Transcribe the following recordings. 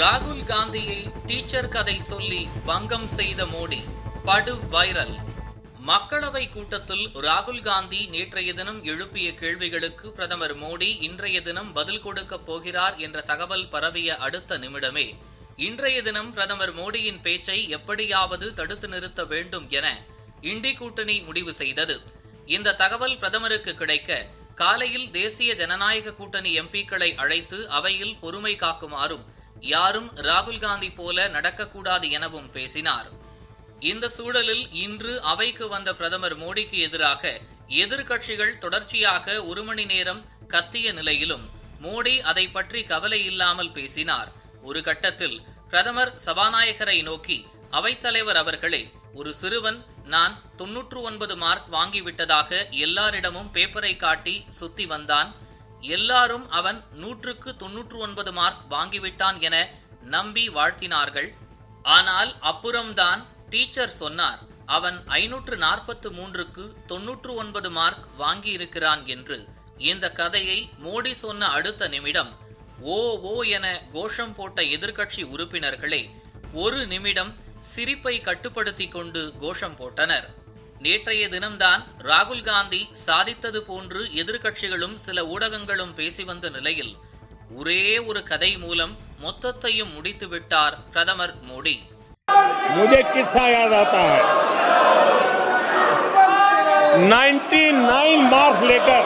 ராகுல் காந்தியை டீச்சர் கதை சொல்லி பங்கம் செய்த மோடி. படு வைரல். மக்களவை கூட்டத்தில் ராகுல் காந்தி நேற்றைய தினம் எழுப்பிய கேள்விகளுக்கு பிரதமர் மோடி இன்றைய தினம் பதில் கொடுக்கப் போகிறார் என்ற தகவல் பரவிய அடுத்த நிமிடமே. இன்றைய தினம் பிரதமர் மோடியின் பேச்சை எப்படியாவது தடுத்து நிறுத்த வேண்டும் என இண்டி கூட்டணி முடிவு செய்தது. இந்த தகவல் பிரதமருக்கு கிடைக்க காலையில் தேசிய ஜனநாயக கூட்டணி எம்பிக்களை அழைத்து அவையில் பொறுமை காக்குமாறும் யாரும் ராகுல் காந்தி போல நடக்கக்கூடாது எனவும் பேசினார். இந்த சூழலில் இன்று அவைக்கு வந்த பிரதமர் மோடிக்கு எதிராக எதிர்கட்சிகள் தொடர்ச்சியாக ஒரு மணி நேரம் கத்திய நிலையிலும் மோடி அதை பற்றி கவலை இல்லாமல் பேசினார். ஒரு கட்டத்தில் பிரதமர் சபாநாயகரை நோக்கி அவைத்தலைவர் அவர்களே ஒரு சிறுவன் நான் தொன்னூற்று ஒன்பது மார்க் வாங்கிவிட்டதாக எல்லாரிடமும் பேப்பரை காட்டி சுத்தி வந்தான். எல்லாரும் அவன் நூற்றுக்கு தொன்னூற்று ஒன்பது மார்க் வாங்கிவிட்டான் என நம்பி வாழ்த்தினார்கள். ஆனால் அப்புறம்தான் டீச்சர் சொன்னார் அவன் ஐநூற்று நாற்பத்து மூன்றுக்கு தொன்னூற்று ஒன்பது மார்க் வாங்கியிருக்கிறான் என்று. இந்த கதையை மோடி சொன்ன அடுத்த நிமிடம் ஓ ஓ என கோஷம் போட்ட எதிர்க்கட்சி உறுப்பினர்களே ஒரு நிமிடம் சிரிப்பை கட்டுப்படுத்தி கொண்டு கோஷம் போட்டனர். நேற்றைய தினம்தான் ராகுல் காந்தி சாதித்தது போன்று எதிர்க்கட்சிகளும் சில ஊடகங்களும் பேசி வந்த நிலையில் ஒரே ஒரு கதை மூலம் மொத்தத்தையும் முடித்து விட்டார் பிரதமர் மோடி मुझे किस्सा याद आता है 99 मार्क्स लेकर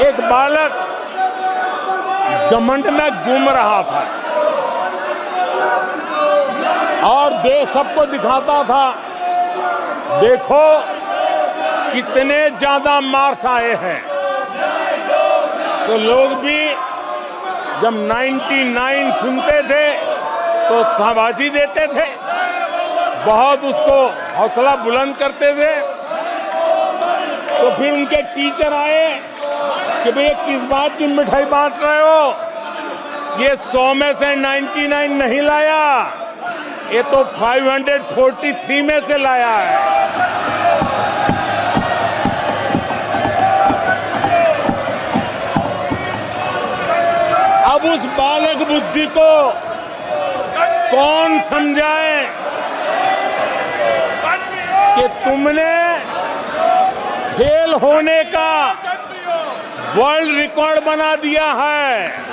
एक बालक घमंड में घूम रहा था देश सबको दिखाता था। देखो कितने ज़्यादा मार्क्स आए हैं। तो लोग भी जब 99 सुनते थे तो शाबाशी देते थे। बहुत उसको हौसला बुलंद करते थे। तो फिर उनके टीचर आए कि भैया किस बात की मिठाई बांट रहे हो? ये सौ में से 99 नहीं लाया। ये तो 543 में से लाया है। अब उस बालक बुद्धि को कौन समझाए कि तुमने फेल होने का वर्ल्ड रिकॉर्ड बना दिया है?